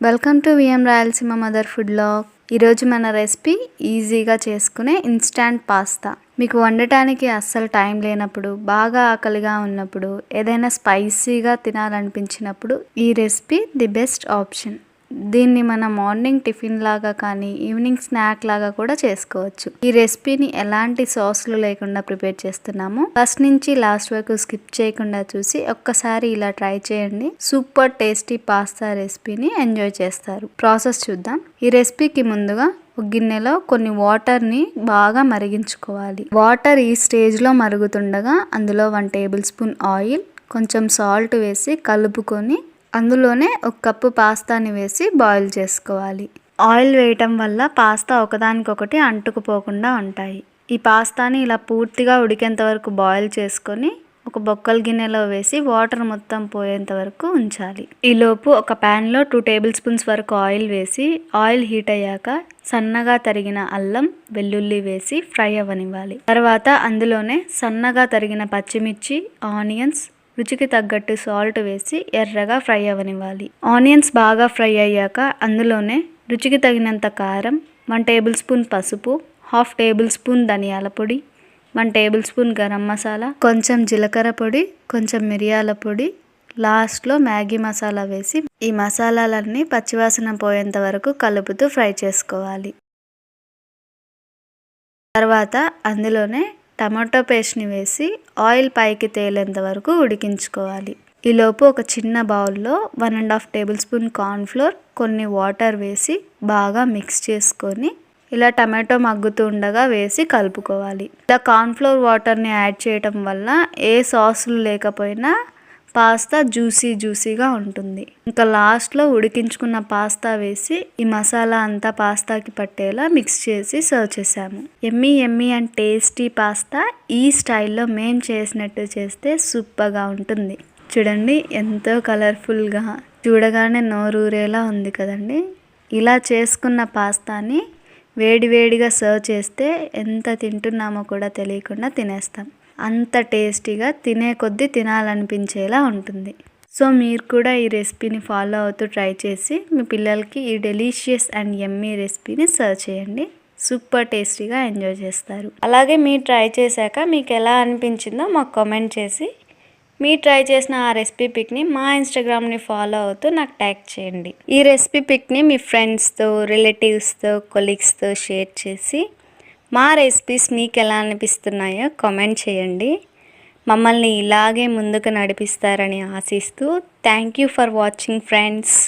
Welcome to VM Rayalaseema mother food log ఈరోజు మన recipe ఈజీగా చేసుకునే ఇన్స్టాంట్ పాస్తా మీకు వండటానికి అస్సలు టైం లేనప్పుడు బాగా ఆకలిగా ఉన్నప్పుడు ఏదైనా స్పైసీగా తినాలనిపించినప్పుడు ఈ రెసిపీ ది బెస్ట్ ఆప్షన్ దీన్ని మనం మార్నింగ్ టిఫిన్ లాగా కానీ ఈవినింగ్ స్నాక్ లాగా కూడా చేసుకోవచ్చు. ఈ రెసిపీని ఎలాంటి సాస్లు లేకుండా ప్రిపేర్ చేస్తున్నాము ఫస్ట్ నుంచి లాస్ట్ వరకు స్కిప్ చేయకుండా చూసి ఒక్కసారి ఇలా ట్రై చేయండి. సూపర్ టేస్టీ పాస్తా రెసిపీని ఎంజాయ్ చేస్తారు. ప్రాసెస్ చూద్దాం. ఈ రెసిపీకి ముందుగా ఒక గిన్నెలో కొన్ని వాటర్ని బాగా మరిగించుకోవాలి. వాటర్ ఈ స్టేజ్లో మరుగుతుండగా అందులో వన్ టేబుల్ స్పూన్ ఆయిల్ కొంచెం సాల్ట్ వేసి కలుపుకొని అందులోనే ఒక కప్పు పాస్తాని వేసి బాయిల్ చేసుకోవాలి. ఆయిల్ వేయటం వల్ల పాస్తా ఒకదానికొకటి అంటుకుపోకుండా ఉంటాయి. ఈ పాస్తాని ఇలా పూర్తిగా ఉడికేంత వరకు బాయిల్ చేసుకొని ఒక బొక్కల గిన్నెలో వేసి వాటర్ మొత్తం పోయేంత వరకు ఉంచాలి. ఈలోపు ఒక ప్యాన్లో టూ టేబుల్ స్పూన్స్ వరకు ఆయిల్ వేసి ఆయిల్ హీట్ అయ్యాక సన్నగా తరిగిన అల్లం వెల్లుల్లి వేసి ఫ్రై అవ్వనివ్వాలి. తర్వాత అందులోనే సన్నగా తరిగిన పచ్చిమిర్చి ఆనియన్స్ రుచికి తగ్గట్టు సాల్ట్ వేసి ఎర్రగా ఫ్రై అవ్వనివ్వాలి ఆనియన్స్ బాగా ఫ్రై అయ్యాక అందులోనే రుచికి తగినంత కారం వన్ టేబుల్ స్పూన్ పసుపు హాఫ్ టేబుల్ స్పూన్ ధనియాల పొడి one tablespoon garam masala కొంచెం జీలకర్ర పొడి కొంచెం మిరియాల పొడి లాస్ట్లో మ్యాగీ మసాలా వేసి ఈ మసాలాలన్నీ పచ్చివాసన పోయేంత వరకు కలుపుతూ ఫ్రై చేసుకోవాలి. తర్వాత అందులోనే టమాటో పేస్ట్ని వేసి ఆయిల్ పైకి తేలేంత వరకు ఉడికించుకోవాలి. ఈలోపు ఒక చిన్న బౌల్లో one and half tablespoon cornflour కొన్ని వాటర్ వేసి బాగా మిక్స్ చేసుకొని ఇలా టమాటో మగ్గుతూ ఉండగా వేసి కలుపుకోవాలి. ఇలా కార్న్ఫ్లోర్ వాటర్ని యాడ్ చేయటం వల్ల ఏ సాసులు లేకపోయినా పాస్తా జ్యూసీ జ్యూసీగా ఉంటుంది. ఇంకా లాస్ట్లో ఉడికించుకున్న పాస్తా వేసి ఈ మసాలా అంతా పాస్తాకి పట్టేలా మిక్స్ చేసి సర్వ్ చేసాము yummy yummy and tasty pasta ఈ స్టైల్లో మేము చేసినట్టు చేస్తే సూపర్గా ఉంటుంది. చూడండి ఎంతో కలర్ఫుల్గా చూడగానే నోరూరేలా ఉంది కదండి. ఇలా చేసుకున్న పాస్తాని వేడివేడిగా సర్వ్ చేస్తే ఎంత తింటున్నామో కూడా తెలియకుండా తినేస్తాం. అంత టేస్టీగా తినే కొద్దీ తినాలనిపించేలా ఉంటుంది. సో మీరు కూడా ఈ రెసిపీని ఫాలో అవుతూ ట్రై చేసి మీ పిల్లలకి ఈ డెలీషియస్ అండ్ ఎమ్మీ రెసిపీని సర్వ్ చేయండి. సూపర్ టేస్టీగా ఎంజాయ్ చేస్తారు. అలాగే మీరు ట్రై చేశాక మీకు ఎలా అనిపించిందో మాకు కామెంట్ చేసి మీరు ట్రై చేసిన ఆ రెసిపీ పిక్ని మా ఇన్స్టాగ్రామ్ని ఫాలో అవుతూ నాకు ట్యాగ్ చేయండి. ఈ రెసిపీ పిక్ని మీ ఫ్రెండ్స్తో రిలేటివ్స్తో కొలీగ్స్తో షేర్ చేసి మా రెసిపీస్ మీకు ఎలా అనిపిస్తున్నాయో కామెంట్ చేయండి. మమ్మల్ని ఇలాగే ముందుకు నడిపిస్తారని ఆశిస్తూ thank you for watching friends